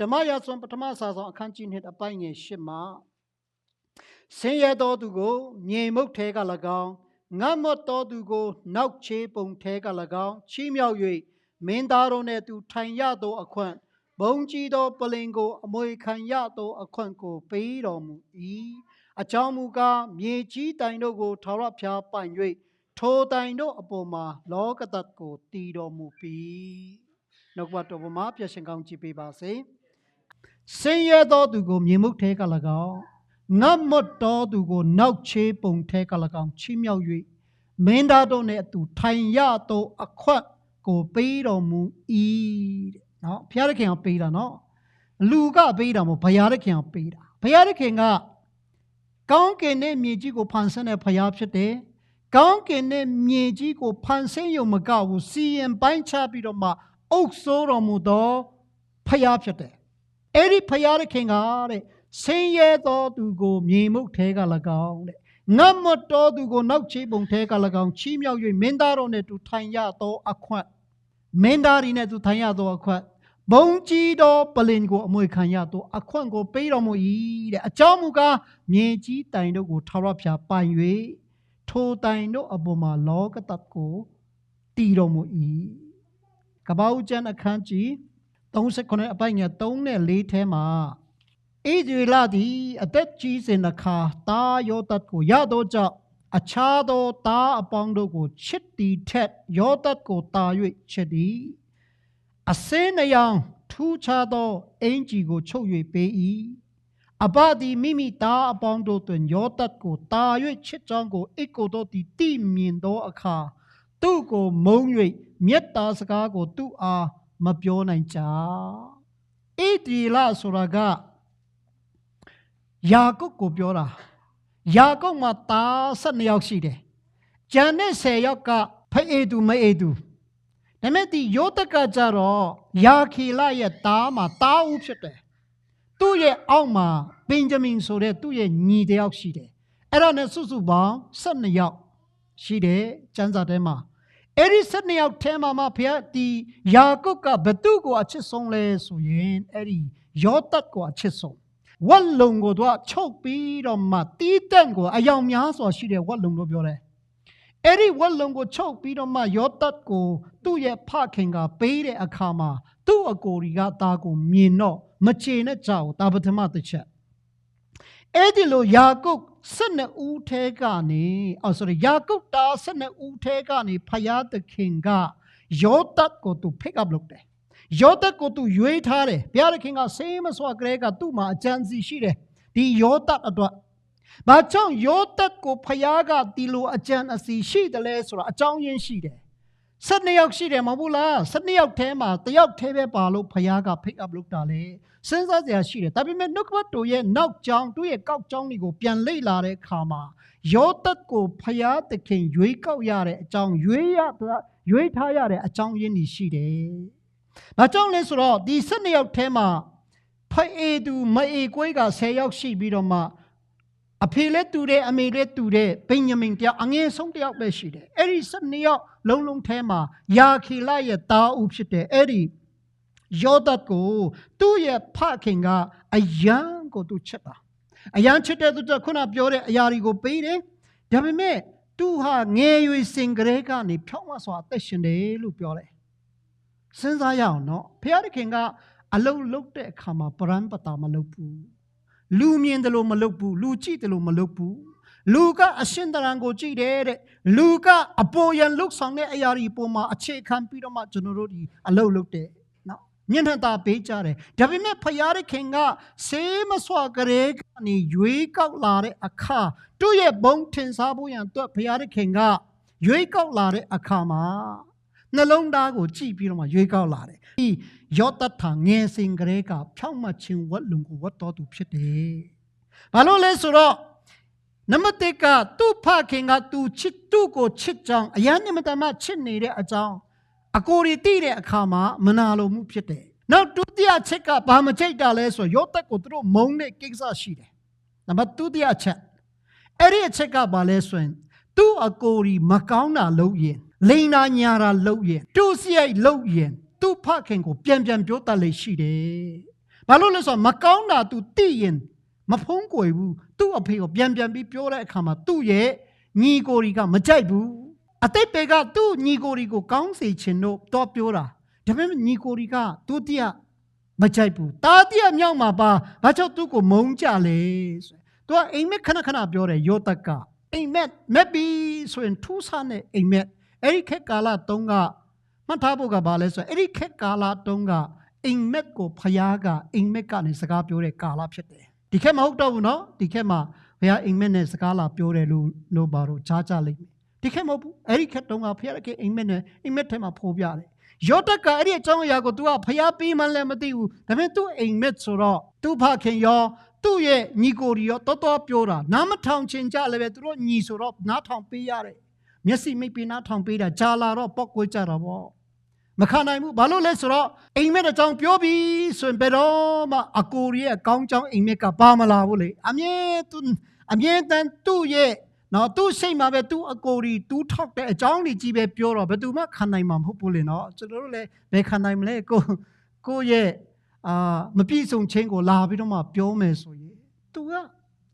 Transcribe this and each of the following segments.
ဓမ္မရာဇဝင်ပထမစာဆောင်အခန်းကြီး2အပိုင်းငယ်8မှာဆင်းရဲသောသူကိုမြေမုတ်ထဲက၎င်းငတ်မွတ်သောသူကို နောက်ချေပုံထဲက၎င်းချီးမြှောက်၍မင်းသားတို့နှင့်သူထိုင်ရသောအခွင့်ဘုံကြီးသောပလင်ကို အမွေခံရသောအခွင့်ကိုပေးတော်မူ၏အကြောင်းမူကားမြေကြီးတိုင်တို့ကိုထာဝရဘုရားပိုင်၍ထိုတိုင်တို့အပေါ်မှာ လောကသတ်ကိုတည်တော်မူပြီနှုတ်ကပတ်တော်ပေါ်မှာပြည့်ရှင်ကောင်းကြည်ပေးပါစေ ဆင်းရဲသောသူကိုမြေမှုထဲက၎င်းငတ်မွတ်သောသူကိုနောက်ချေပုံထဲက၎င်းချီးမြှောက်၍မင်းသားတို့နှင့်အတူထိုင်ရသောအခွက်ကိုပေးတော်မူ၏တဲ့နော်ဘုရားသခင်ကပေးတာနော်လူကပေးတာမဟုတ်ဘုရားသခင်ကပေးတာဘုရားသခင်ကကောင်းကင်နဲ့မြေကြီးကိုဖန်ဆင်းတဲ့ဘုရားဖြစ်တယ်ကောင်းကင်နဲ့မြေကြီးကိုဖန်ဆင်းရုံမကဘူးစီရင်ပိုင်းခြားပြီးတော့မှအုပ်ဆိုးတော်မူသောဘုရားဖြစ်တယ် အဲ့ဒီဖယားသခင်ကတဲ့ဆင်းရဲသောသူကိုမြေမှုတ်ထဲက၎င်းတဲ့ငတ်မတ်တော်သူကိုနောက်ချေပုံထဲက၎င်းချီးမြှောက်၍မင်းသားတော်နဲ့သူထိုင်ရသောအခွင့်မင်းသားရီနဲ့သူထိုင်ရသောအခွင့်ဘုံကြီးသောပလင်ကိုအမွေခံရသောအခွင့်ကိုပေးတော်မူ၏တဲ့အကြောင်းမူကားမြေကြီးတိုင်တို့ကိုထာဝရဘုရားပိုင်၍ထိုတိုင်တို့အပေါ်မှာလောကတတ်ကိုတည်တော်မူ၏ကပ္ပဦးကျမ်းအခန်းကြီး 39အပိုင်ငယ်3နဲ့4ထဲမှာဣဒရီလာသည်အသက်ကြီးစဉ်အခါတာယောတတ်ကိုရသောကြောင့်အခြားသောတာအပေါင်းတို့ကိုချစ်တီထက်ယောတတ်ကိုတာ၍ချစ်သည်အစင်းနှယောင်ထူးခြားသောအင်ကြီးကိုချုပ်၍ပေး၏အဘသည်မိမိသားအပေါင်းတို့တွင်ယောတတ်ကိုတာ၍ချစ်ကြောင်းကိုအိတ်ကိုတို့သည်တိမြင်သောအခါသူ့ကိုမုန်း၍မေတ္တာစကားကိုသူ့အား မပြောနိုင်ကြဣတိလဆိုတာကယာကုပ်ကိုပြောတာယာကုပ်မှာသား12ယောက်ရှိတယ်ဂျန်နဲ့10ယောက်ကဖအေသူမအေသူဒါပေမဲ့ဒီယောသကကြတော့ယာခီလရဲ့သားမှာသားဦးဖြစ်တယ်သူ့ရဲ့အောက်မှာဘင်ဂျမင်ဆိုတဲ့သူ့ရဲ့ညီတစ်ယောက်ရှိတယ်အဲ့ဒါနဲ့စုစုပေါင်း12ယောက်ရှိတယ်ကျမ်းစာထဲမှာ အဲ့ဒီ12ယောက်ထဲမှာမှဘုရားဒီယာကုပ်ကဘသူကိုအချစ်ဆုံးလဲဆိုရင်အဲ့ဒီယောသတ်ကိုအချစ်ဆုံးဝတ်လုံကိုတော့ချုပ်ပြီးတော့မှတီးတန့်ကိုအယောင်များစွာရှိတဲ့ဝတ်လုံလို့ပြောတယ်အဲ့ဒီဝတ်လုံကိုချုပ်ပြီးတော့မှယောသတ်ကိုသူ့ရဲ့ဖခင်ကပေးတဲ့အခါမှာသူ့အကိုရီကသားကိုမြင်တော့မချေနဲ့ကြောက်တာပထမတစ်ချက် အဲ့ဒီလိုယာကုပ်12ဦးထဲကနေအော် sorry ယာကုပ်သား12ဦးထဲကနေဖယားသခင်ကယောသတ်ကိုသူ pick up လုပ်တယ်ယောသတ်ကိုသူရွေးထားတယ်ဘုရားသခင်ကဆေးမစွာကလေးကသူ့မှာအကြံစီရှိတယ်ဒီယောသတ်အတွက်ဘာကြောင့်ယောသတ်ကိုဖယားကဒီလိုအကြံအစီရှိတယ်လဲဆိုတာအကြောင်းရင်းရှိတယ်12ယောက်ရှိတယ်မဟုတ်ဘူးလား12ယောက်ထဲမှာတယောက်ထဲပဲပါလို့ဖယားက pick up လုပ်တာလေ စဉ်းစားစရာရှိတယ်ဒါပေမဲ့နှုတ်ကပတ်တော်ရဲ့နောက်ကြောင်းသူ့ရဲ့ကောက်ကြောင်းတွေကိုပြန်လေ့လာတဲ့အခါမှာယောသတ်ကိုဖယားသခင်ရွေးကောက်ရတဲ့အကြောင်းရွေးရရွေးထားရတဲ့အကြောင်းရင်းတွေရှိတယ်။ဘာကြောင့်လဲဆိုတော့ဒီ12ယောက်ထဲမှာဖအေသူမအေကွေးက10ယောက်ရှိပြီးတော့မှအဖေလည်းတူတယ်အမေလည်းတူတယ်ဗိညမင်တယောက်အငယ်ဆုံးတယောက်ပဲရှိတယ်။အဲ့ဒီ12ယောက်လုံးလုံးထဲမှာယာခီလရဲ့တာဦးဖြစ်တယ်အဲ့ဒီ ယောသတ်ကိုသူ့ရဲ့ဖခင်ကအယံကိုသူချစ်တာအယံချစ်တဲ့သူကခုနပြောတဲ့အရာတွေကိုပေးတယ်ဒါပေမဲ့သူဟာငယ်ရွယ်စင်ကလေးကနေဖြောင်းမစွာအသက်ရှင်တယ်လို့ပြောတယ်စဉ်းစားရအောင်နော်ဖခင်ခင်ကအလုံးလုံးတဲ့အခါမှာပရန်ပတာမလုပ်ဘူးလူမြင်တယ်လို့မလုပ်ဘူးလူကြည့်တယ်လို့မလုပ်ဘူးလူကအရှင်တရံကိုကြည့်တယ်တဲ့လူကအပေါ်ယံလုဆောင်တဲ့အရာဒီပုံမှာအခြေခံပြီးတော့မှကျွန်တော်တို့ဒီအလုပ်လုပ်တယ်နော် ညဉ့်ထတာပေးကြတယ်ဒါပေမဲ့ဖယားခင်ကဆေးမစွာကလေးကနေရွေးကောက်လာတဲ့အခါသူ့ရဲ့ဘုံထင်ရှားဖို့ရန်အတွက်ဖယားခင်ကရွေးကောက်လာတဲ့အခါမှာနှလုံးသားကိုကြည့်ပြီးတော့မှရွေးကောက်လာတယ်ဒီယောသတ်ထာငယ်စဉ်ကလေးကဖြောင့်မတ်ခြင်းဝတ်လုံကိုဝတ်တော်သူဖြစ်တယ်ဘာလို့လဲဆိုတော့နံပါတ်1ကသူ့ဖခင်ကသူချစ်သူ့ကိုချစ်ကြောင်းအယံညမတမချစ်နေတဲ့အကြောင်း အကိုရီတိတဲ့အခါမှာမနာလိုမှုဖြစ်တယ်။နောက်ဒုတိယချက်ကဘာမချိတ်တာလဲဆိုရောတက်ကိုသူတို့မုန်းတဲ့ကိစ္စရှိတယ်။နံပါတ်ဒုတိယချက်အဲ့ဒီအချက်ကဘာလဲဆိုရင်သူ့အကိုရီမကောင်းတာလုပ်ရင်လိန်နာညာတာလုပ်ရင်တူစရိုက်လုပ်ရင်သူ့ဖခင်ကိုပြန်ပြန်ပြောတတ်လေရှိတယ်။ဘာလို့လဲဆိုတော့မကောင်းတာ तू သိရင်မဖုံးကွယ်ဘူးသူ့အဖေကိုပြန်ပြန်ပြီးပြောတဲ့အခါမှာသူ့ရဲ့ညီကိုရီကမကြိုက်ဘူး အတိတ်တွေကသူ့ညီကိုရီကိုကောင်းစေချင်လို့တော့ပြောတာဒါပေမဲ့ညီကိုရီကသူ့တရားမကြိုက်ဘူးတာတရားမြောက်မှာပါဘာကြောင့်သူ့ကိုမုန်းကြလဲဆိုသူကအိမ်မက်ခဏခဏပြောတယ်ယောသက်ကအိမ်မက်မက်ပြီးဆိုရင်ထူးဆန်းတဲ့အိမ်မက်အဲ့ဒီခက်ကာလတုန်းကမှတ်ထားဖို့ကဘာလဲဆိုရင်အဲ့ဒီခက်ကာလတုန်းကအိမ်မက်ကိုဖျားကအိမ်မက်ကနေစကားပြောတဲ့ကာလဖြစ်တယ်ဒီခက်မဟုတ်တော့ဘူးเนาะဒီခက်မှာဘုရားအိမ်မက်နဲ့စကားလာပြောတယ်လို့လို့ပါတော့ကြားကြလိမ့်မယ် ဒီခက်မဟုတ်ဘူးအဲ့ဒီခက်တုန်းကဘုရားကအိမ်မက်နဲ့အိမ်မက်ထဲမှာဖော်ပြတယ်ယောတက်ကအဲ့ဒီအကြောင်းအရာကို तू ကဖျားပေးမှလည်းမသိဘူးဒါပေမဲ့ तू အိမ်မက်ဆိုတော့ तू ဖခင်ရောသူ့ရဲ့ညီကိုရီရောတော်တော်ပြောတာနားမထောင်ချင်ကြလည်းပဲသူတို့ညီဆိုတော့နားထောင်ပေးရတယ်မျက်စိမိတ်ပြီးနားထောင်ပေးတာဂျာလာတော့ပောက်ကွေးကြတာပေါ့မခံနိုင်ဘူးဘာလို့လဲဆိုတော့အိမ်မက်အကြောင်းပြောပြီးဆိုရင်ဘယ်တော့မှအကိုရီရဲ့အကောင်းကြောင်းအိမ်မက်ကပါမလာဘူးလေအမြဲသူအမြဲတမ်းသူ့ရဲ့ နော်သူ့စိတ်မှာပဲသူ့အကိုရီတူးထောက်တဲ့အကြောင်းတွေကြီးပဲပြောတော့ဘယ်သူမှခံနိုင်မှာမဟုတ်ဘူးလေနော်ကျွန်တော်တို့လည်းဘယ်ခံနိုင်မလဲကိုကိုရဲ့အာမပြည့်စုံခြင်းကိုလာပြီးတော့မှပြောမယ်ဆိုရင်သူက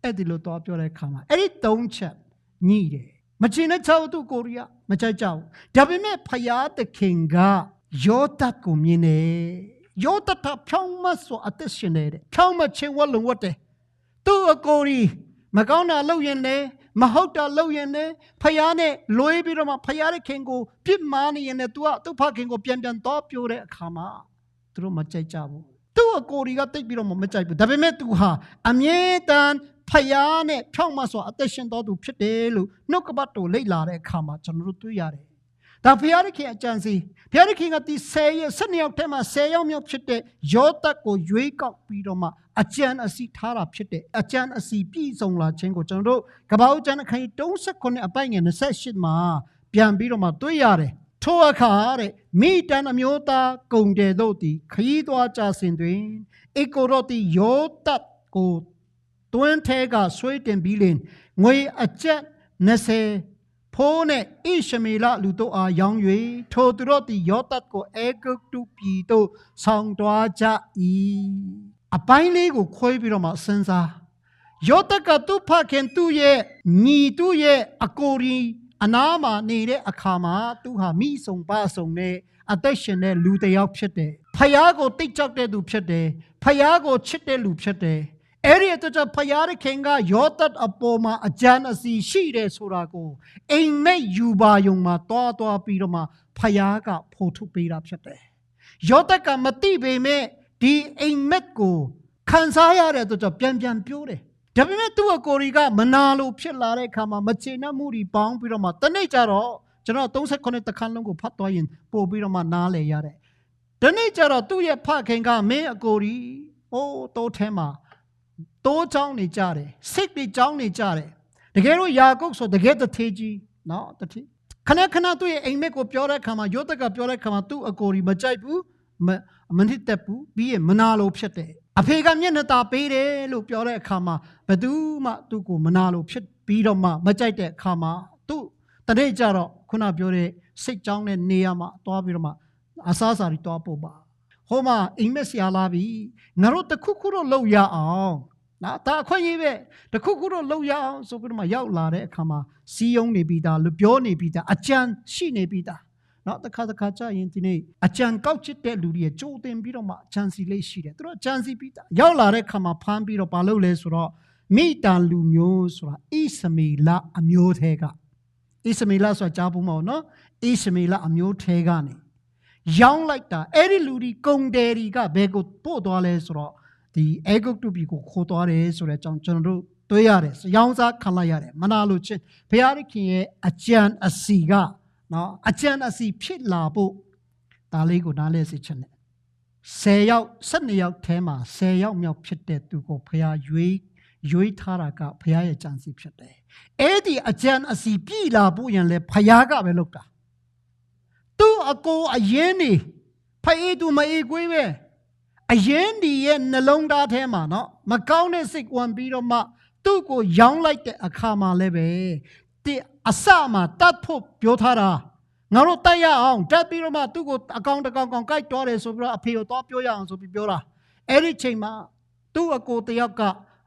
အဲ့ဒီလိုတော့ပြောတဲ့အခါမှာအဲ့ဒီသုံးချက်ညှိတယ်မချင်တဲ့ချောက်သူကိုရီးယားမကြိုက်ကြဘူးဒါပေမဲ့ဖယားသခင်ကယောသတ်ကိုမြင်တယ်ယောသတ်ကဖြောင်းမဆိုအသက်ရှင်နေတယ်ဖြောင်းမချင်းဝလုံးဝတ်တယ်သူ့အကိုရီမကောင်းတာလုပ်ရင်လည်း မဟုတ်တာလုပ်ရင်လည်းဖယားနဲ့လွေးပြီးတော့မှဖယားတဲ့ခင်ကိုပြစ်မှားနေရင်လည်း तू ကသူ့ဖခင်ကိုပြန်ပြန်တော့ပြောတဲ့အခါမှာသူတို့မကြိုက်ကြဘူးသူ့အကိုရီကတိတ်ပြီးတော့မကြိုက်ဘူးဒါပေမဲ့ तू ဟာအမြဲတမ်းဖယားနဲ့ဖြောင့်မဆိုအသက်ရှင်တော်သူဖြစ်တယ်လို့နှုတ်ကပတ်တော်လိတ်လာတဲ့အခါမှာကျွန်တော်တို့တွေ့ရတယ်ဒါဖယားခင်အကြံစီဖယားခင်ကဒီ10ရက်12ယောက်ထဲမှာ10ယောက်မြောက်ဖြစ်တဲ့ယောသတ်ကိုရွေးကောက်ပြီးတော့မှ အကြံအစီထားတာဖြစ်တဲ့အကြံအစီပြည့်စုံလာခြင်းကိုကျွန်တော်တို့ကပ္ပဦးကျမ်းအခန်း39အပိုင်ငယ်28မှာပြန်ပြီးတော့မှတွေ့ရတယ်ထိုအခါတဲ့မိတန်အမျိုးသားကုံတယ်တို့သည်ခရီးသွားကြစဉ်တွင်အေကိုရောတီယောသတ်ကိုတွင်းထဲကဆွေးတင်ပြီးလင်ငွေအကျပ်20ဖိုးနဲ့ဣရှမေလလူတို့အားရောင်း၍ထိုသူတို့သည်ယောသတ်ကိုအေဂုတ်တုပြည်သို့ဆောင်သွားကြ၏ အပိုင်းလေးကိုခွဲပြီးတော့မှစဉ်းစားယောသတ်ကသူ့ဖခင်သူ့ရဲ့ညီသူ့ရဲ့အကိုရီအနားမှာနေတဲ့အခါမှာသူဟာမိဆုံပါဆုံနဲ့အသက်ရှင်တဲ့လူတစ်ယောက်ဖြစ်တယ်ဖယားကိုတိတ်ကြောက်တဲ့သူဖြစ်တယ်ဖယားကိုချစ်တဲ့လူဖြစ်တယ်အဲ့ဒီအတွက်ကြောင့်ဖယားရခင်ကယောသတ်အပေါ်မှာအကြံအစီရှိတယ်ဆိုတာကိုအိမ်မက်ယူပါယုံမှာတွားတွားပြီးတော့မှဖယားကဖော်ထုတ်ပေးတာဖြစ်တယ်ယောသတ်ကမသိပေမဲ့ ဒီအိမ်မက်ကိုခံစားရတဲ့အတွက်ကြောင့်ပြန်ပြန်ပြောတယ်ဒါပေမဲ့သူ့အကိုရီကမနာလို့ဖြစ်လာတဲ့အခါမှာမချေနှက်မှုတွေပေါင်းပြီးတော့မှတနေ့ကျတော့ကျွန်တော်38တခန်းလုံးကိုဖတ်သွားရင်ပို့ပြီးတော့မှနားလည်ရတယ်။ဒီနေ့ကျတော့သူ့ရဲ့ဖခင်ကမင်းအကိုရီအိုးတိုးထဲမှာတိုးချောင်းနေကြတယ်စိတ်တွေချောင်းနေကြတယ်တကယ်လို့ယာကုပ်ဆိုတကယ်တထေကြီးနော်တထေခဏခဏသူ့ရဲ့အိမ်မက်ကိုပြောတဲ့အခါမှာယောသက်ကပြောတဲ့အခါမှာသူ့အကိုရီမကြိုက်ဘူး မမနစ်သက်ဘူးပြီးရင်မနာလို့ဖြစ်တယ်အဖေကမျက်နှာตาပေးတယ်လို့ပြောတဲ့အခါမှာဘယ်သူမှသူ့ကိုမနာလို့ဖြစ်ပြီးတော့မှမကြိုက်တဲ့အခါမှာသူ့တနေ့ကျတော့ခုနပြောတဲ့စိတ်ကြောင်းတဲ့နေရာမှာသွားပြီးတော့မှအစားအစာတွေသွားပို့ပါဟိုမှာအိမ်မက်ဆရာလာပြီငါတို့တခုခုတော့လုပ်ရအောင်နော်ဒါအခွင့်အရေးပဲတခုခုတော့လုပ်ရအောင်ဆိုပြီးတော့မှရောက်လာတဲ့အခါမှာစီးယုံနေပြီးသားလူပြောနေပြီးသားအကြံရှိနေပြီးသား နော်တစ်ခါတစ်ခါကြာရင်ဒီနေ့အကြံကောက်ချစ်တဲ့လူတွေကြိုးတင်ပြီးတော့မှအကြံစီလေးရှိတယ်သူတို့အကြံစီပြီးသားရောက်လာတဲ့အခါမှာဖမ်းပြီးတော့မလုပ်လဲဆိုတော့မိတန်လူမျိုးဆိုတာဣစမေလအမျိုးသေးကဣစမေလဆိုတာကြားဖို့မဟုတ်နော်ဣစမေလအမျိုးသေးကနေရောင်းလိုက်တာအဲ့ဒီလူဒီကုံတယ်တွေကဘယ်ကိုပို့သွားလဲဆိုတော့ဒီအေဂုတ်တုပြည်ကိုခိုးသွားတယ်ဆိုတဲ့အကြောင်းကျွန်တော်တို့တွေ့ရတယ်ရောင်းစားခံလိုက်ရတယ်မနာလို့ချင်းဘုရားသခင်ရဲ့အကြံအစီက နော်အကြံအစီဖြစ်လာဖို့ဒါလေးကိုနားလဲစေချင်တယ်10ယောက်12ယောက်ထဲမှာ10ယောက်မြောက်ဖြစ်တဲ့သူကိုဘုရားရွေးရွေးထားတာကဘုရားရဲ့ကြံစီဖြစ်တယ်အဲ့ဒီအကြံအစီပြည်လာဖို့ရင်လေဘုရားကပဲလုပ်တာသူ့အကိုအရင်နေဖအေးသူမအေးကွေးပဲအရင်ဒီရဲ့နှလုံးသားထဲမှာเนาะမကောင်းတဲ့စိတ်ဝင်ပြီးတော့မှသူ့ကိုရောင်းလိုက်တဲ့အခါမှာလည်းပဲဒီ အစမှာတတ်ဖို့ပြောထားတာငါတို့တိုက်ရအောင်တက်ပြီးတော့မှသူ့ကိုအကောင်တကောင်ကောင်ကြိုက်တော်တယ်ဆိုပြီးတော့အဖေကိုတော့ပြောရအောင်ဆိုပြီးပြောတာအဲ့ဒီချိန်မှာသူ့အကိုတယောက်က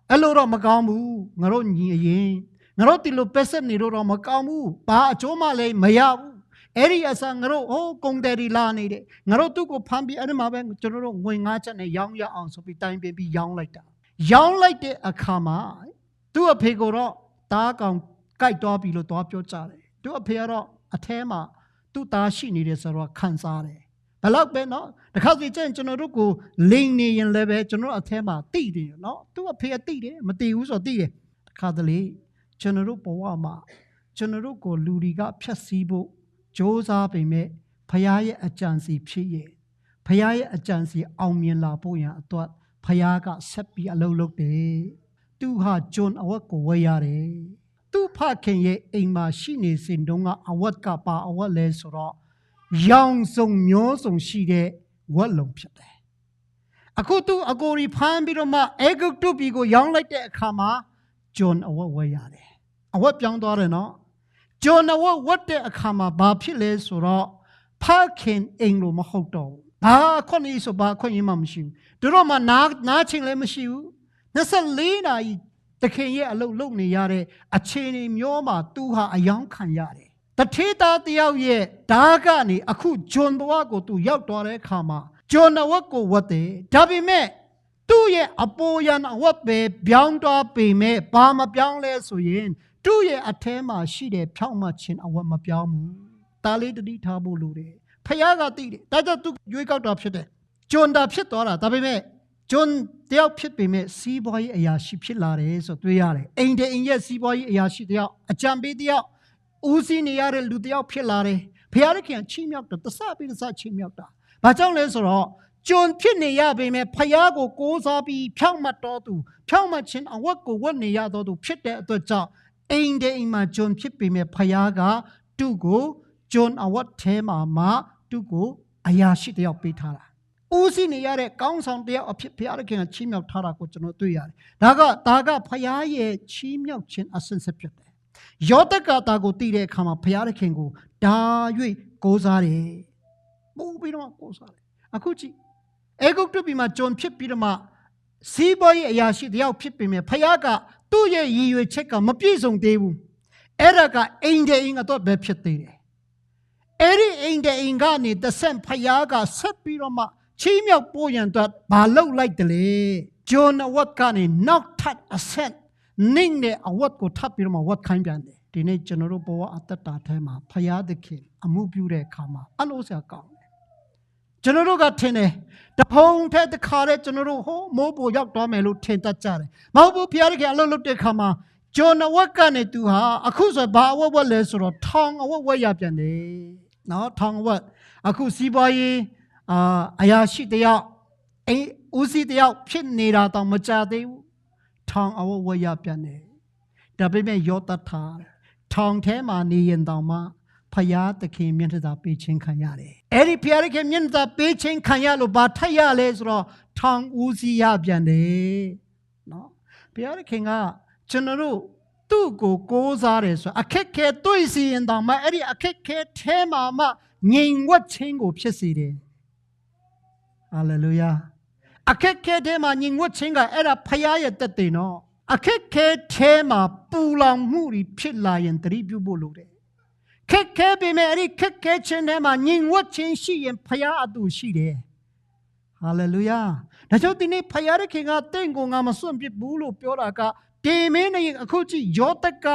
အဲ့လိုတော့မကောင်းဘူးငါတို့ညီအရင်ငါတို့ဒီလိုပက်ဆက်နေလို့တော့မကောင်းဘူးဘာအကျိုးမှလည်းမရဘူးအဲ့ဒီအစားငါတို့ဟိုးကုံတယ်ဒီလာနေတယ်ငါတို့သူ့ကိုဖမ်းပြီးအဲ့ဒီမှာပဲကျွန်တော်တို့ငွေငါးချက်နဲ့ရောင်းရအောင်ဆိုပြီးတိုင်ပင်ပြီးရောင်းလိုက်တာရောင်းလိုက်တဲ့အခါမှာသူ့အဖေကိုတော့တားကောင် ကိုက်တော်ပြီလို့သွားပြောကြတယ်သူအဖေကတော့အထဲမှာသူ့သားရှိနေတယ်ဆိုတော့ခံစားတယ်ဘလောက်ပဲနော်တစ်ခါစီကျရင်ကျွန်တော်တို့ကိုလိန်နေရင်လည်းပဲကျွန်တော်အထဲမှာတိတယ်နော်သူ့အဖေကတိတယ်မတိဘူးဆိုတော့တိတယ်တစ်ခါတလေကျွန်တော်တို့ဘဝမှာကျွန်တော်တို့ကိုလူတွေကဖြတ်စည်းဖို့ကြိုးစားပေမဲ့ဖခင်ရဲ့အကြံစီဖြစ်ရဲ့ဖခင်ရဲ့အကြံစီအောင်မြင်လာဖို့ရန်အတွက်ဖခင်ကဆက်ပြီးအလုပ်လုပ်တယ်သူဟာဂျွန်အဝတ်ကိုဝယ်ရတယ် သူ့ဖခင်ရဲ့အိမ်မှာရှိနေစဉ်တုန်းကအဝတ်ကပါအဝတ်လဲဆိုတော့ရောင်စုံမျိုးစုံရှိတဲ့ဝတ်လုံဖြစ်တယ်အခုသူအကိုရီဖမ်းပြီးတော့မှအေဂုတ်တုပြည်ကိုရောင်းလိုက်တဲ့အခါမှာဂျွန်အဝတ်ဝယ်ရတယ်အဝတ်ပြောင်းသွားတယ်နော်ဂျွန်နဝတ်ဝတ်တဲ့အခါမှာဘာဖြစ်လဲဆိုတော့ဖခင်အိမ်လို့မဟုတ်တော့ဘူးဘာခွင့်ရဆိုဘာခွင့်ရမှမရှိဘူးတို့တော့မှနားနားချင်းလည်းမရှိဘူး24နာရီ တခင်ရဲ့အလုပ်လုပ်နေရတဲ့အခြေအနေမျိုးမှာသူဟာအယောင်ခံရတယ်တထေးသားတယောက်ရဲ့ဓာတ်ကနေအခုဂျွန်ဘဝကိုသူရောက်သွားတဲ့အခါမှာဂျွန်နဝတ်ကိုဝတ်တယ်ဒါပေမဲ့သူ့ရဲ့အပေါ်ယံအဝတ်ပဲပြောင်းသွားပေမဲ့ဘာမပြောင်းလဲဆိုရင်သူ့ရဲ့အထဲမှာရှိတဲ့ဖြောင့်မတ်ခြင်းအဝတ်မပြောင်းဘူးဒါလေးတတိထားဖို့လိုတယ်ဖခင်ကသိတယ်ဒါကြောင့်သူရွေးကောက်တာဖြစ်တယ်ဂျွန်တာဖြစ်သွားတာဒါပေမဲ့ ဂျွန်တယောက်ဖြစ်ပေမဲ့စီးပွားရေးအရာရှိဖြစ်လာတယ်ဆိုတွေ့ရတယ်အိမ်တဲ့အိမ်ရဲ့စီးပွားရေးအရာရှိတယောက်အကြံပေးတယောက်ဦးစီးနေရတဲ့လူတယောက်ဖြစ်လာတယ်ဖခင်ကချီးမြှောက်တယ်တဆပြီးတဆချီးမြှောက်တာဘာကြောင့်လဲဆိုတော့ဂျွန်ဖြစ်နေရပေမဲ့ဖခင်ကိုကိုးစားပြီးဖြောင့်မတ်တော်သူဖြောင့်မတ်ခြင်းအဝတ်ကိုဝတ်နေရတော်သူဖြစ်တဲ့အတွက်ကြောင့်အိမ်တဲ့အိမ်မှာဂျွန်ဖြစ်ပေမဲ့ဖခင်ကသူ့ကိုဂျွန်အဝတ်ထဲမှာမှသူ့ကိုအရာရှိတယောက်ပေးထားတာ ဦးစီးနေရတဲ့ကောင်းဆောင်တယောက်အဖြစ်ဘုရားသခင်ကချီးမြှောက်ထားတာကိုကျွန်တော်တွေ့ရတယ်။ဒါကဒါကဘုရားရဲ့ချီးမြှောက်ခြင်းအစင်စစ်ဖြစ်တယ်။ယောသက်ကတာကိုတည်တဲ့အခါမှာဘုရားသခင်ကိုဒါ၍ကိုးစားတယ်။ပို့ပြီးတော့ကိုးစားတယ်။အခုကြည့်အေဂုတ်တုပြည်မှာဂျွန်ဖြစ်ပြီးတော့မှစီးပွားရေးအရာရှိတယောက်ဖြစ်ပေမဲ့ဘုရားကသူ့ရဲ့ရည်ရွယ်ချက်ကမပြည့်စုံသေးဘူး။အဲ့ဒါကအိမ်တဲ့အိမ်ကတော့ပဲဖြစ်သေးတယ်။အဲ့ဒီအိမ်တဲ့အိမ်ကနေတဆင့်ဖယားကဆက်ပြီးတော့မှ ချီးမြှောက်ပို့ရန်အတွက်မလုပ်လိုက်တယ်လေဂျွန်အဝတ်ကနေနောက်ထပ်အဆက်နင်းတဲ့အဝတ်ကိုထပ်ပြီးတော့မှဝတ်ခိုင်းပြန်တယ်ဒီနေ့ကျွန်တော်တို့ဘဝအသက်တာထဲမှာဖယားသခင်အမှုပြုတဲ့အခါမှာအလို့ဆရာကောင်းတယ်ကျွန်တော်တို့ကထင်တယ်တဖုံထဲတစ်ခါတည်းကျွန်တော်တို့ဟိုးမိုးပေါ်ရောက်သွားမယ်လို့ထင်တတ်ကြတယ်မဟုတ်ဘူးဖယားသခင်အလုပ်လုပ်တဲ့အခါမှာဂျွန်အဝတ်ကနေသူဟာအခုဆိုဘာအဝတ်ဝတ်လဲဆိုတော့ထောင်အဝတ်ဝတ်ရပြန်တယ်နော်ထောင်ဝက်အခုစီးပွားရေး အာအရာရှိတယောက်အိမ်ဦးစီးတယောက်ဖြစ်နေတာတောင်မကြသေးဘူးထောင်အဝက်ဝက်ရပြန်တယ်ဒါပေမဲ့ယောတထားထောင်ထဲမှာနေရင်တောင်မှဖယားသခင်မျက်နှာသာပေးခြင်းခံရတယ်အဲ့ဒီဖယားသခင်မျက်နှာသာပေးခြင်းခံရလို့ဘာထက်ရလဲဆိုတော့ထောင်ဦးစီးရပြန်တယ်နော်ဖယားသခင်ကကျွန်တော်တို့သူ့ကိုကိုးစားတယ်ဆိုအခက်ခဲတွေ့စီရင်တောင်မှအဲ့ဒီအခက်ခဲထဲမှာမှငြိမ်ဝတ်ခြင်းကိုဖြစ်စေတယ် ဟာလေလုယာအခက်ခဲထဲမှာငြိမ်ဝတ်ခြင်းကအဲ့ဒါဖရားရဲ့တက်တယ်နော်အခက်ခဲထဲမှာပူလောင်မှုတွေဖြစ်လာရင်တတိပြုဖို့လိုတယ်ခက်ခဲပေမဲ့အဲ့ဒီခက်ခဲခြင်းထဲမှာငြိမ်ဝတ်ခြင်းရှိရင်ဖရားအတူရှိတယ်ဟာလေလုယာဒါကြောင့်ဒီနေ့ဖရားရဲ့ခင်ကတင့်ကိုငါမစွန့်ပစ်ဘူးလို့ပြောတာကတေမင်းနဲ့အခုကြည့်ယောသက်က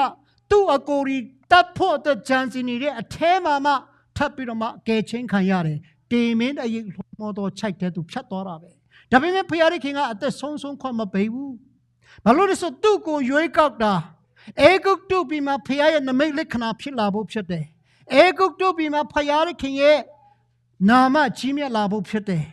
သူ့အကိုရီတတ်ဖို့အတွက်ကြံစီနေတဲ့အထဲမှာမှထပ်ပြီးတော့မှကယ်ချင်းခံရတယ် တေမင်းအရင်မောတော်ချိုက်တဲ့သူဖြတ်သွားတာပဲဒါပေမဲ့ဖယားခင်ကအသက်ဆုံးဆုံးခွင့်မပေးဘူးဘာလို့လဲဆိုသူ့ကိုရွေးကောက်တာအေဂုတ်တုပြီးမှဖယားရဲ့နမိတ်လက္ခဏာဖြစ်လာဖို့ဖြစ်တယ်အေဂုတ်တုပြီးမှဖယားခင်ရဲ့နာမကြီးမြတ်လာဖို့ဖြစ်တယ်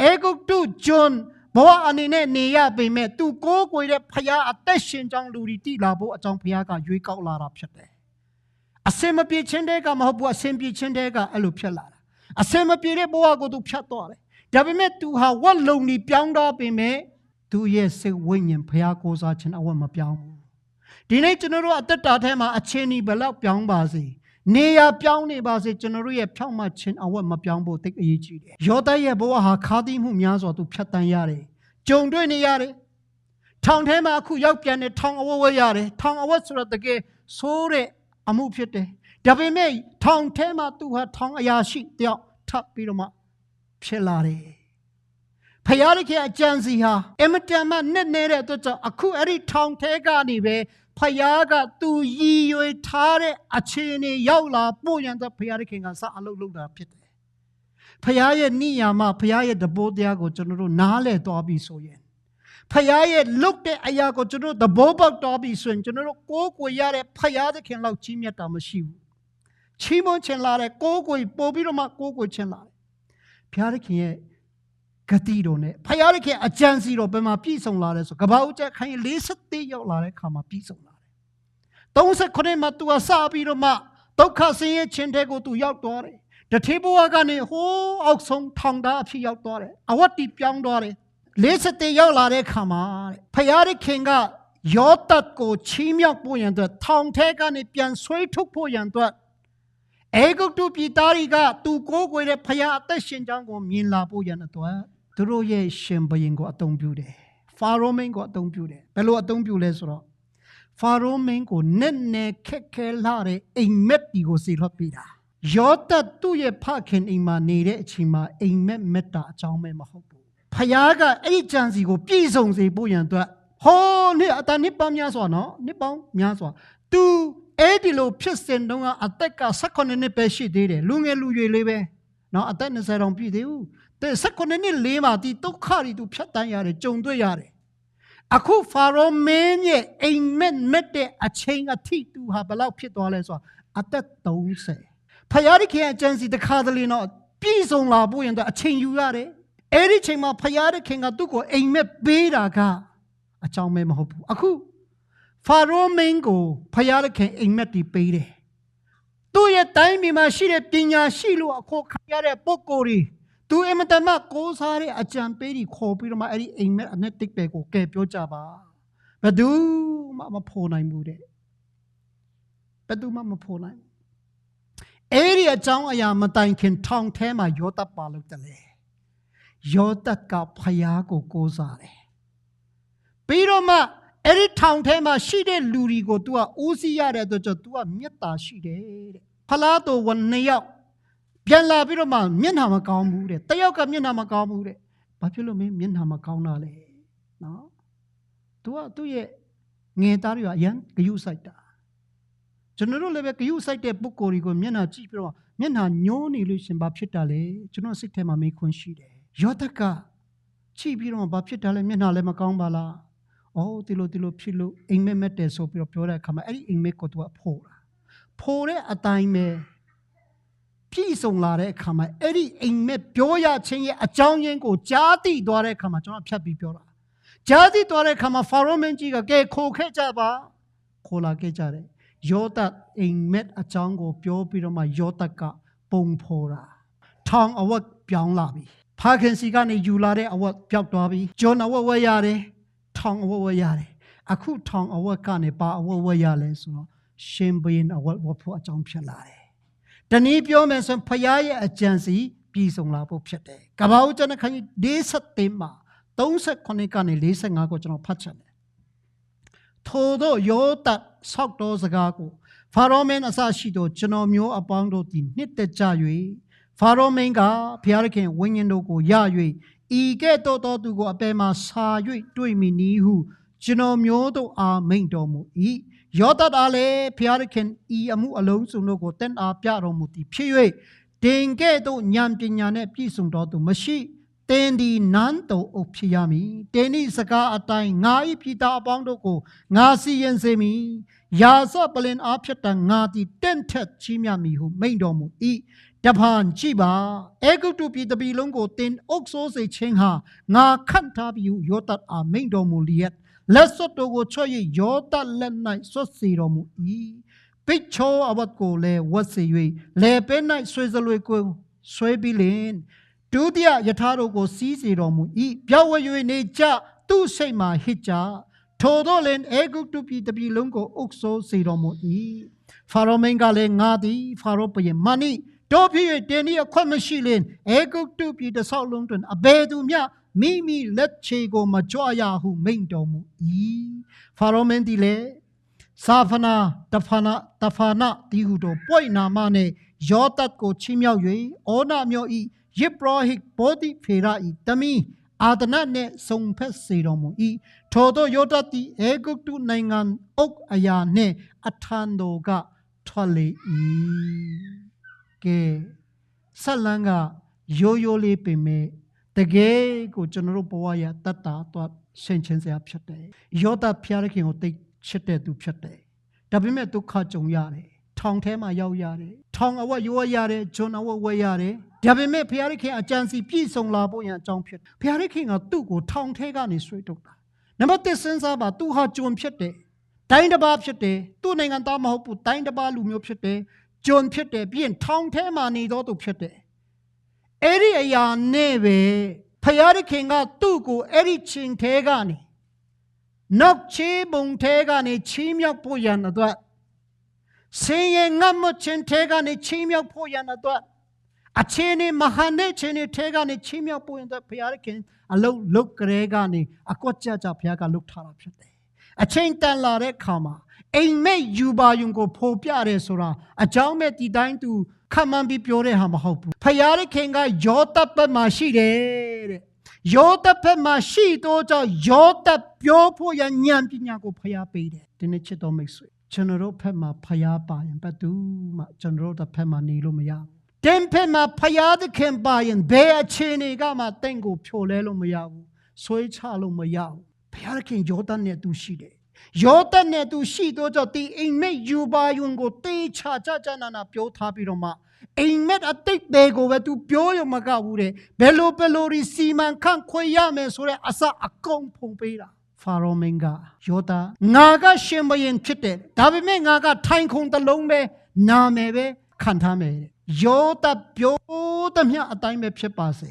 အေဂုတ်တုဂျွန်ဘဝအနေနဲ့နေရပေမဲ့သူကိုးကွယ်တဲ့ဖခင်အသက်ရှင်ကြောင်းလူတွေတိလာဖို့အကြောင်းဖခင်ကရွေးကောက်လာတာဖြစ်တယ်။အစင်မပြေခြင်းတဲ့ကမဟုတ်ဘူးအစင်ပြေခြင်းတဲ့ကအဲ့လိုဖြစ်လာတာ။ အစင်မပြေတဲ့ဘဝကိုသူဖြတ်သွားတယ်။ဒါပေမဲ့သူဟာဝတ်လုံနေပြောင်းတော့ပေမဲ့သူရဲ့စိတ်ဝိညာဉ်ဖခင်ကိုးစားခြင်းအဝတ်မပြောင်းဘူး။ဒီနေ့ကျွန်တော်တို့အသက်တာထဲမှာအချင်းဒီဘယ်လောက်ပြောင်းပါစေ။နေရပြောင်းနေပါစေကျွန်တော်တို့ရဲ့ဖြောင့်မတ်ခြင်းအဝတ်မပြောင်းဖို့တိတ်အရေးကြီးတယ်။ယောသရဲ့ဘဝဟာခါးသီးမှုများစွာသူဖြတ်တန်းရတယ်။ကြုံတွေ့နေရတယ်ထောင်ထဲမှာအခုရောက်ပြန်နေထောင်အဝတ်ဝတ်ရတယ်ထောင်အဝတ်ဆိုတော့တကယ်ဆိုးတဲ့ အမှုဖြစ်တယ်ဒါပေမဲ့ထောင်ထဲမှာသူဟာထောင်အရာရှိတယောက်ထပ်ပြီးတော့မှဖြစ်လာတယ်ဖယားရခင်အကြံစီဟာအင်မတန်မှနဲ့နေတဲ့အတွက်ကြောင့်အခုအဲ့ဒီထောင်ထဲကနေပဲဖယားကသူရည်ရွယ်ထားတဲ့အခြေအနေရောက်လာပို့ရန်အတွက်ဖယားရခင်ကစအလုပ်လုပ်တာဖြစ်တယ်ဖယားရဲ့နိယာမဖယားရဲ့တပိုးတရားကိုကျွန်တော်တို့နားလည်သွားပြီဆိုရင် ဖယားရဲ့လုတ်တဲ့အရာကိုကျွန်တော်တို့သဘောပေါက်သွားပြီဆိုရင်ကျွန်တော်တို့ကိုးကွယ်ရတဲ့ဖယားသခင်လောက်ကြီးမြတ်တာမရှိဘူးချီးမွမ်းခြင်းလာတဲ့ကိုးကွယ်ပို့ပြီးတော့မှကိုးကွယ်ခြင်းလာတယ်ဖယားသခင်ရဲ့ဂတိတော်နဲ့ဖယားသခင်အကြံစီတော်ဘယ်မှာပြည့်စုံလာလဲဆိုကပ္ပဦးကျက်ခိုင်43ရောက်လာတဲ့ခါမှာပြည့်စုံလာတယ်39မှာသူကစပြီးတော့မှဒုက္ခဆင်းရဲခြင်းတဲ့ကိုသူရောက်သွားတယ်တထေဘဝကနေဟိုးအောက်ဆုံးထောင်သားအဖြစ်ရောက်သွားတယ်အဝတ်တီပြောင်းသွားတယ် 41ရောက်လာတဲ့ခါမှာတဲ့ဖယားသခင်ကယောသတ်ကိုချီးမြှောက်ဖို့ရန်အတွက်ထောင်ထဲကနေပြန်ဆွဲထုတ်ဖို့ရန်အတွက်အေဂုတ်တုပြည်သားတွေကသူကိုးကွယ်တဲ့ဖယားအသက်ရှင်ကြောင်းကိုမြင်လာဖို့ရန်အတွက်သူတို့ရဲ့ရှင်ဘရင်ကိုအသုံးပြုတယ်ဖာရောမင်းကိုအသုံးပြုတယ်ဘယ်လိုအသုံးပြုလဲဆိုတော့ဖာရောမင်းကိုနဲ့နဲ့ခက်ခဲလာတဲ့အိမ်မက်တီကိုစီလွှတ်ပေးတာယောသတ်သူ့ရဲ့ဖခင်အိမ်မှာနေတဲ့အချိန်မှာအိမ်မက်မက်တာအကြောင်းပဲမဟုတ်ဘူး ဖယားကအဲ့ဒီကြံစီကိုပြည့်စုံစေဖို့ရန်အတွက်ဟောနှစ်အတန်နှစ်ပေါင်းများစွာနော်နှစ်ပေါင်းများစွာ तू အဲ့ဒီလိုဖြစ်စဉ်တုန်းကအသက်က18နှစ်ပဲရှိသေးတယ်လူငယ်လူရွယ်လေးပဲနော်အသက်20တောင်ပြည့်သေးဘူးတဲ့18နှစ်လေးမှာဒီဒုက္ခတွေ तू ဖြတ်တန်းရတယ်ကြုံတွေ့ရတယ်အခုဖာရောမင်းရဲ့အိမ်မက်မက်တဲ့အချိန်အထိသူဟာဘလောက်ဖြစ်သွားလဲဆိုတာအသက်30ဖယားရခင်အကျဉ်းစီတခါတလေတော့ပြည့်စုံလာဖို့ရင်တော့အချိန်ယူရတယ် အဲ့ဒီချိန်မှာဖယားဒီခင်ကသူ့ကိုအိမ်မက်ပေးတာကအကြောင်းမဲမဟုတ်ဘူးအခုဖာရောမင်းကိုဖယားသခင်အိမ်မက်တီပေးတယ်။သူ့ရဲ့တိုင်းပြည်မှာရှိတဲ့ပညာရှိလို့အခေါ်ခံရတဲ့ပုဂ္ဂိုလ်တွေသူအင်မတန်မှကိုးစားတဲ့အကြံပေးတွေခေါ်ပြီးတော့မှအဲ့ဒီအိမ်မက်အနဲ့တစ်ပဲကိုကဲပြောကြပါ။ဘယ်သူမှမဖို့နိုင်ဘူးတဲ့။ဘယ်သူမှမဖို့နိုင်ဘူး။အဲ့ဒီအကြောင်းအရာမတိုင်ခင်ထောင်ထဲမှာယောသပ်ပါလို့တလေ။ ယောသပ်ကဖယားကိုကိုးစားတယ်။ပြီးတော့မှအဲ့ဒီထောင်ထဲမှာရှိတဲ့လူတွေကို तू ကဦးစီးရတဲ့အတွက်ကြောင့် तू ကမေတ္တာရှိတယ်တဲ့ဖလားတော်ဝန်နှစ်ယောက်ပြန်လာပြီးတော့မှမျက်နှာမကောင်းဘူးတဲ့တယောက်ကမျက်နှာမကောင်းဘူးတဲ့ဘာဖြစ်လို့မင်းမျက်နှာမကောင်းတာလဲနော် तू ကသူ့ရဲ့ငယ်သားတွေကအရန်ဂယုစိုက်တာကျွန်တော်တို့လည်းပဲဂယုစိုက်တဲ့ပုဂ္ဂိုလ်တွေကိုမျက်နှာကြည့်ပြီးတော့မျက်နှာညှိုးနေလို့ရှင်ဘာဖြစ်တာလဲကျွန်တော်စိတ်ထဲမှာမေးခွန်းရှိတယ် ် ယောသက်ကကြည့်ပြီးတော့ဘာဖြစ်တာလဲမျက်နှာလည်းမကောင်းပါလား။အော်ဒီလိုဒီလိုဖြစ်လို့အိမ်မက်မက်တယ်ဆိုပြီးတော့ပြောတဲ့အခါမှာအဲ့ဒီအိမ်မက်ကိုသူကဖိုးတာ။ဖိုးတဲ့အတိုင်းပဲပြည့်စုံလာတဲ့အခါမှာအဲ့ဒီအိမ်မက်ပြောရခြင်းရဲ့အကြောင်းရင်းကိုကြားသိသွားတဲ့အခါမှာကျွန်တော်ဖြတ်ပြီးပြောတာ။ကြားသိသွားတဲ့အခါမှာဖာရောမင်းကြီးကကဲခိုခဲ့ကြပါခိုလာခဲ့ကြတယ်။ယောသတ်အိမ်မက်အကြောင်းကိုပြောပြီးတော့မှယောသတ်ကပုံဖော်တာ။ထောင်အဝတ်ပြောင်းလာပြီ။ ဖာခင်စီကနေယူလာတဲ့အဝတ်ပျောက်သွားပြီ။ဂျွန်အဝတ်ဝယ်ရတယ်။ထောင်အဝတ်ဝယ်ရတယ်အခုထောင်အဝတ်ကနေပါအဝတ်ဝတ်ရလဲဆိုတော့ရှင်ဘရင်အဝတ်ဝတ်ဖို့အကြောင်းဖြစ်လာတယ်တနည်းပြောမယ်ဆိုရင်ဖရားရဲ့အကြံစီပြည်စုံလာဖို့ဖြစ်တယ်ကပ္ပဦးကျမ်းခန်းကြီး43မှာ38ကနေ45ကိုကျွန်တော်ဖတ်ချင်တယ်ထို့သောယောသတ်ဆောက်တော်စကားကိုဖာရောမင်းအစရှိသောကျွန်တော်မျိုးအပေါင်းတို့သည်နှစ်သက်ကြ၍ ဖာရောမင်းကဘုရားခင်ဝိညာဉ်တို့ကိုရ၍ဤကဲ့သို့သောသူကိုအပေမှာစာ၍တွေ့မိနီဟုကျွန်တော်မျိုးတို့အားမိန့်တော်မူ၏ယောသတ်အားလည်းဘုရားခင်ဤအမှုအလုံးစုံတို့ကိုတင့်အားပြတော်မူသည်ဖြစ်၍တင်ကဲ့သို့ဉာဏ်ပညာနှင့်ပြည့်စုံတော်သူမရှိတင်းဒီနန်းတော်အုပ်ဖြစ်ရမည်တင်းဤစကားအတိုင်းငါဤပြည်သားအပေါင်းတို့ကိုငါစီရင်စေမည်ယာစပလင်အားဖြစ်တံငါသည်တင့်ထက်ချီးမြတ်မည်ဟုမိန့်တော်မူ၏ တပန်ကြည့်ပါအေဂုတုပြည်တပြည်လုံးကိုတင်အုပ်ဆိုးစေခြင်းဟာငါခန့်ထားပြီးယောသတ်အားမိန့်တော်မူလျက်လက်စွပ်တို့ကိုချွတ်၍ယောသတ်လက်၌ဆွတ်စေတော်မူ၏ပိတ်ချောအဝတ်ကိုလည်းဝတ်စေ၍လေပဲ၌ဆွေစလွေကိုဆွဲပြီးလင်ဒုတိယယထာတို့ကိုစီးစေတော်မူ၏ပြောင်းဝ၍နေကြသူ့စိတ်မှာဟစ်ကြထိုတို့လည်းအေဂုတုပြည်တပြည်လုံးကိုအုပ်ဆိုးစေတော်မူ၏ဖာရောမင်းကလည်းငါသည်ဖာရောဘုရင်မနိ တို့ဖြစ်၍တင်းဤအခွင့်မရှိလင်အေဂုတ်တုပြည်တဆောက်လုံးတွင်အဘယ်သူမျှမိမိလက်ချေကိုမကြွရဟုမိန့်တော်မူ၏ဖာရောမင်းသည်လည်းစာဖနာတဖနာတဖာနာဒီဟုသောပွို့နာမနှင့်ယောသတ်ကိုချီးမြှောက်၍ဩနာမျိုးဤယေဘရဟိဘောတိဖေရဤတမီအာဒနနှင့်ဆုံဖက်စေတော်မူ၏ထိုသောယောသတ်သည်အေဂုတ်တုနိုင်ငံအုတ်အရာနှင့်အထံတော်ကထွက်လေ၏ ကဲဆက်လန်းကရိုးရိုးလေးပင်မဲ့တကယ်ကိုကျွန်တော်တို့ဘဝရတတ်တာတော့ဆင်ခြင်စရာဖြစ်တယ်ယောသတ်ဖျားခင်ကိုတိတ်ချစ်တဲ့သူဖြစ်တယ်ဒါပေမဲ့ဒုက္ခကြုံရတယ်ထောင်ထဲမှာရောက်ရတယ်ထောင်အဝတ်ရောရတယ်ဂျွန်အဝတ်ဝဲရတယ်ဒါပေမဲ့ဖျားခင်အကြံစီပြည့်စုံလာဖို့ရန်အကြောင်းဖြစ်ဖျားခင်ကသူ့ကိုထောင်ထဲကနေဆွေးထုတ်တာနံပါတ်1စဉ်းစားပါသူဟာဂျွန်ဖြစ်တယ်တိုင်းတစ်ပါးဖြစ်တယ်သူ့နိုင်ငံသားမဟုတ်ဘူးတိုင်းတစ်ပါးလူမျိုးဖြစ်တယ် ဂျွန်ဖြစ်တယ်ပြီးရင်ထောင်ထဲမှာနေတော့သူဖြစ်တယ်အဲ့ဒီအရာနဲ့ပဲဖယားခင်ကသူ့ကိုအဲ့ဒီချိန်ထဲကနေနောက်ချေးပုံထဲကနေချီးမြှောက်ဖို့ရန်အတွက်ဆင်းရဲငတ်မချင်းထဲကနေချီးမြှောက်ဖို့ရန်အတွက်အချင်းနေမဟာနဲ့ချင်းနေထဲကနေချီးမြှောက်ဖို့ရန်အတွက်ဖယားခင်အလုတ်လုတ်ကလေးကနေအကွက်ကြကြဖယားကလုတ်ထားတာဖြစ်တယ်အချင်းတန်လာတဲ့ခါမှာ အိမ်မက်ယူပါယုံကိုဖိုပြတယ်ဆိုတာအကြောင်းမဲ့ဒီတိုင်းသူခမှန်ပြီးပြောတဲ့ဟာမဟုတ်ဘူးဖယားခင်ကယောတပ်ဘက်မှာရှိတယ်တဲ့ယောတပ်ဘက်မှာရှိတော့ကြောင့်ယောတပ်ပြောဖို့ရညံပညာကိုဖယားပေးတယ်ဒီနေ့ချစ်တော်မိတ်ဆွေကျွန်တော်တို့ဘက်မှာဖယားပါရင်ဘယ်သူမှကျွန်တော်တို့တစ်ဖက်မှာနေလို့မရဘူးတင်ဖက်မှာဖယားသခင်ပါရင်ဘယ်အခြေအနေကမှတင့်ကိုဖြိုလဲလို့မရဘူးဆွဲချလို့မရဘူးဖယားသခင်ယောတပ်နဲ့သူရှိတယ် ယောသနဲ့သူရှိတော့ကြောင့်ဒီအိမ်မက်ယူပါယုံကိုတေးချာချာချာနာနာပြောထားပြီးတော့မှအိမ်မက်အတိတ်တွေကိုပဲသူပြောရုံမကဘူးတဲ့ဘယ်လိုဘယ်လိုဒီစီမံခန့်ခွဲရမယ်ဆိုတဲ့အစအကုန်ဖုံပေးတာဖာရောမင်းကယောသငါကရှင်ဘရင်ဖြစ်တယ်ဒါပေမဲ့ငါကထိုင်ခုံတစ်လုံးပဲနာမယ်ပဲခံထားမယ်တဲ့ယောသပြောသမျှအတိုင်းပဲဖြစ်ပါစေ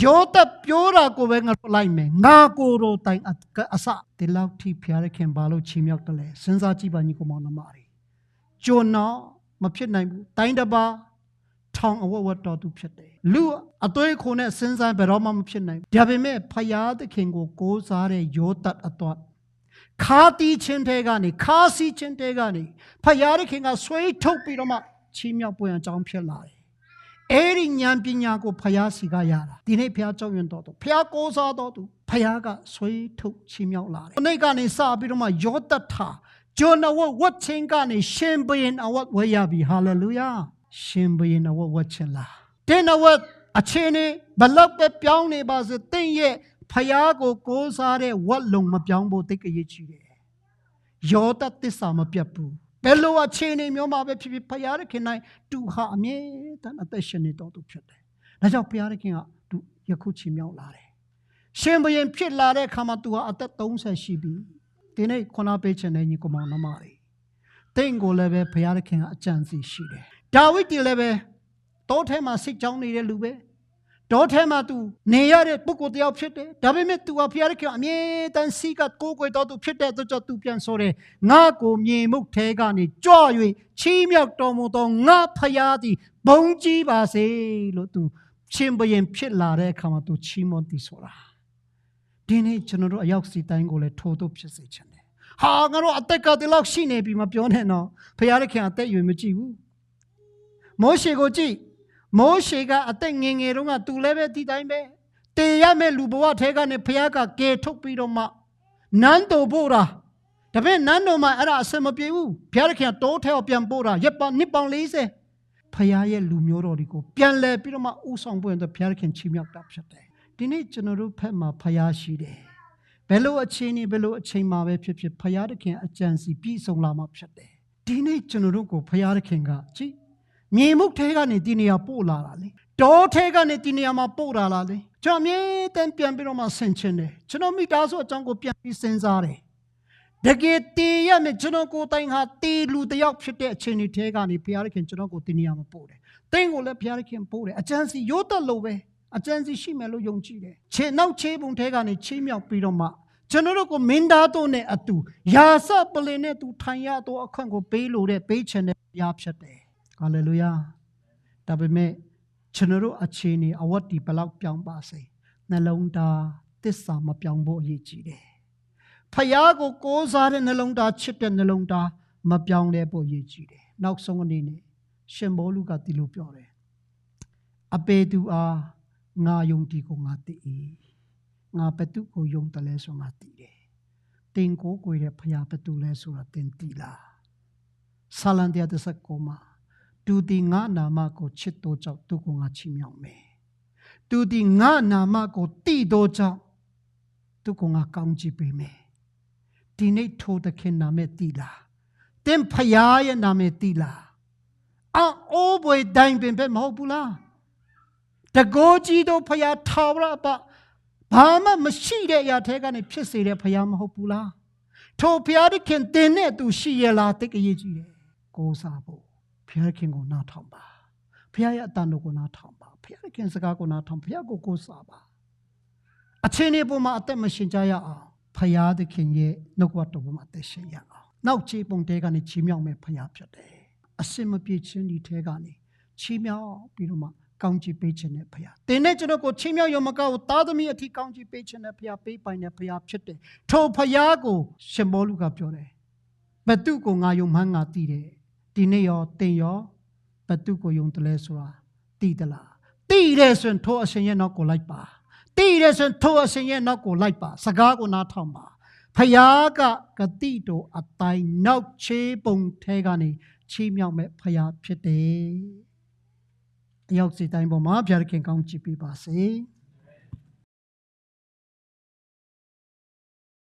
ယောသပြောတာကိုပဲငါတို့လိုက်မယ်ငါကိုယ်တော်တိုင်အအစဒီလောက်ထိဖျားရခင်ဘာလို့ချီမြောက်တယ်လဲစဉ်းစားကြည့်ပါညီကောင်မောင်နှမတွေကျွန်တော်မဖြစ်နိုင်ဘူးတိုင်းတစ်ပါးထောင်အဝတ်ဝတ်တော်သူဖြစ်တယ်လူအသွေးခုနဲ့စဉ်းစားဘယ်တော့မှမဖြစ်နိုင်ဘူးဒါပေမဲ့ဖယားသခင်ကိုကိုးစားတဲ့ယောသအတော်ခါတီးချင်းတဲကနေခါစီချင်းတဲကနေဖယားသခင်ကဆွေးထုတ်ပြီးတော့မှချီမြောက်ပွင့်အကြောင်းဖြစ်လာတယ် အဲ့ဒီဉာဏ်ပညာကိုဖယားစီကရတာဒီနေ့ဖယားကြောက်ရွံ့တော်သူဖယားကိုးစားတော်သူဖယားကဆွေးထုတ်ချီမြောက်လာတယ်။ဒီနေ့ကနေစပြီးတော့မှယောသတ်ထာဂျွန်နဝတ်ဝတ်ချင်းကနေရှင်ဘရင်အဝတ်ဝဲရပြီဟာလေလုယာရှင်ဘရင်အဝတ်ဝတ်ချင်းလားတင်းအဝတ်အချင်းနေဘလောက်ပဲပြောင်းနေပါစေတင့်ရဲ့ဖယားကိုကိုးစားတဲ့ဝတ်လုံမပြောင်းဖို့တိတ်ကြရချီတယ်။ယောသတ်သစ္စာမပြတ်ဘူး ဘယ်လိုအခြေအနေမျိုးမှာပဲဖြစ်ဖြစ်ဖယားခင်နိုင်သူဟာအမြဲတမ်းအသက်ရှင်နေတော်သူဖြစ်တယ်။ဒါကြောင့်ဖယားခင်ကသူယခုချီမြောက်လာတယ်။ရှင်ဘရင်ဖြစ်လာတဲ့အခါမှာသူဟာအသက်30ရှိပြီ။ဒီနေ့ခုနပေးချင်တဲ့ညီကောင်မောင်နှမတွေတင့်ကိုလည်းပဲဖယားခင်ကအကြံစီရှိတယ်။ဒါဝိဒ်ဒီလည်းပဲတောထဲမှာစိတ်ကြောင်းနေတဲ့လူပဲ တောထဲမှာသူနေရတဲ့ပုဂ္ဂိုလ်တယောက်ဖြစ်တယ်ဒါပေမဲ့သူကဖျားရခင်အမြဲတမ်းစီကကိုးကွယ်တော်သူဖြစ်တဲ့အတွက်ကြောင့်သူပြန်ဆိုတယ်ငါကိုမြေမှုတ်ထဲကနေကြွ၍ချီးမြှောက်တော်မူသောငါဖျားသည်ဘုံကြီးပါစေလို့သူရှင်ဘရင်ဖြစ်လာတဲ့အခါမှာသူချီးမွမ်းသည်ဆိုတာဒီနေ့ကျွန်တော်တို့အရောက်စီတိုင်းကိုလည်းထိုးထုတ်ဖြစ်စေချင်တယ်ဟာငါတို့အသက်ကဒီလောက်ရှိနေပြီမပြောနဲ့နော်ဖျားရခင်အသက်ရွယ်မကြည့်ဘူးမောရှေကိုကြည့် မောရှေကအသက်ငယ်ငယ်တုန်းကသူလည်းပဲဒီတိုင်းပဲတည်ရမဲ့လူဘဝထဲကနေဖခင်ကကယ်ထုတ်ပြီးတော့မှနန်းတော်ပို့တာဒါပေမဲ့နန်းတော်မှာအဲ့ဒါအဆင်မပြေဘူးဘုရားခင်တိုးထဲကိုပြန်ပို့တာရက်ပေါနှစ်ပေါင်40ဖခင်ရဲ့လူမျိုးတော်တွေကိုပြန်လဲပြီးတော့မှဥဆောင်ပွင့်တော့ဘုရားခင်ချီးမြှောက်တာဖြစ်တယ်ဒီနေ့ကျွန်တော်တို့ဖက်မှာဖခင်ရှိတယ်ဘယ်လိုအခြေအနေဘယ်လိုအချိန်မှာပဲဖြစ်ဖြစ်ဖခင်တခင်အကြံစီပြည့်စုံလာမှာဖြစ်တယ်ဒီနေ့ကျွန်တော်တို့ကိုဖခင်တခင်ကကြည့် မြေမှုထဲကနေဒီနေရာပို့လာတာလေတောထဲကနေဒီနေရာမှာပို့လာလားလေကျွန်တော်အမြဲတမ်းပြန်ပြီးတော့မှဆင်ခြင်တယ်ကျွန်တော်မိသားစုအကြောင်းကိုပြန်ပြီးစဉ်းစားတယ်တကယ်တည်ရမယ်ကျွန်တော်ကိုယ်တိုင်ဟာတည်လူတယောက်ဖြစ်တဲ့အချိန်တွေထဲကနေဘုရားခင်ကျွန်တော်ကိုဒီနေရာမှာပို့တယ်တင်းကိုလည်းဘုရားခင်ပို့တယ်အကျဉ်းစီရိုးတက်လို့ပဲအကျဉ်းစီရှိမယ်လို့ယုံကြည်တယ်ခြေနောက်ခြေပုံထဲကနေချေးမြောက်ပြီးတော့မှကျွန်တော်တို့ကိုမင်းသားတို့နဲ့အတူယာစပလင်နဲ့သူထိုင်ရတော့အခန့်ကိုပေးလို့တဲ့ပေးချင်တဲ့ဘုရားဖြစ်တယ် ဟာလေလုယာဒါပေမဲ့ကျွန်တော်တို့အခြေအနေအဝတ်ဒီဘလောက်ပြောင်းပါစေနှလုံးသားတစ္ဆာမပြောင်းဖို့အရေးကြီးတယ်ဖယားကိုကိုးစားတဲ့နှလုံးသားချစ်တဲ့နှလုံးသားမပြောင်းလဲဖို့အရေးကြီးတယ်နောက်ဆုံးအနေနဲ့ရှင်ဘောလူကဒီလိုပြောတယ်အပေသူအားငါယုံကြည်ကိုငါသိ၏ငါဘသူကိုယုံတယ်လဲဆိုငါသိတယ်တင်ကိုကိုရဲ့ဖယားဘသူလဲဆိုတာတင်သိလားဆာလန်တရားတစ်စက်ကိုမှာ သူဒီငါနာမကိုချစ်တော်ကြောင့်သူကိုငါချီးမြှောက်မယ်သူဒီငါနာမကိုတိတော်ကြောင့်သူကိုငါကောင်းချီးပေးမယ်ဒီနေ့ထိုသခင်နာမည်တိလားတင်ဖယားရဲ့နာမည်တိလားအော်အိုးဘွေတိုင်းပင်ပဲမဟုတ်ဘူးလားတကိုးကြီးတို့ဖယားထာဝရပဘာမှမရှိတဲ့အရာထဲကနေဖြစ်စေတဲ့ဖယားမဟုတ်ဘူးလားထိုဖယားသခင်တင်နဲ့သူရှိရလားတိတ်အရေးကြီးတယ်ကိုးစားဖို့ ဖယားသခင်ကိုနားထောင်ပါဖယားရဲ့အတန်တော်ကိုနားထောင်ပါဖယားသခင်စကားကိုနားထောင်ဖယားကိုကိုးစားပါအချင်းဒီပုံမှာအသက်မရှင်ကြရအောင်ဖယားသခင်ရဲ့နှုတ်ကပတ်တော်ပေါ်မှာအသက်ရှင်ရအောင်နောက်ခြေပုံတဲကနေချီးမြှောက်မဲ့ဖယားဖြစ်တယ်အစင်မပြေခြင်းဒီထဲကနေချီးမြှောက်ပြီးတော့မှကောင်းချီးပေးခြင်းနဲ့ဖယားတင်းနဲ့ကျွန်တော်ကိုချီးမြှောက်ရုံမကဘူးသားသမီးအထိကောင်းချီးပေးခြင်းနဲ့ဖယားပေးပိုင်တဲ့ဖယားဖြစ်တယ်ထိုဖယားကိုရှင်ဘောလူကပြောတယ်ဘသူကိုငါယုံမှန်းငါသိတယ် ဒီနေ့ရောတင်ရောဘသူကိုယုံတယ်လဲဆိုတာသိသလားသိတယ်ဆိုရင်ထိုအရှင်ရဲ့နောက်ကိုလိုက်ပါသိတယ်ဆိုရင်ထိုအရှင်ရဲ့နောက်ကိုလိုက်ပါ စကားကိုနားထောင်ပါဖယားကဂတိတော်အတိုင်းနောက်ချေးပုံထဲကနေချီးမြှောက်မဲ့ဖယားဖြစ်တယ်အရောက်စီတိုင်းပေါ်မှာဘုရားခင်ကောင်းချီးပေးပါစေ။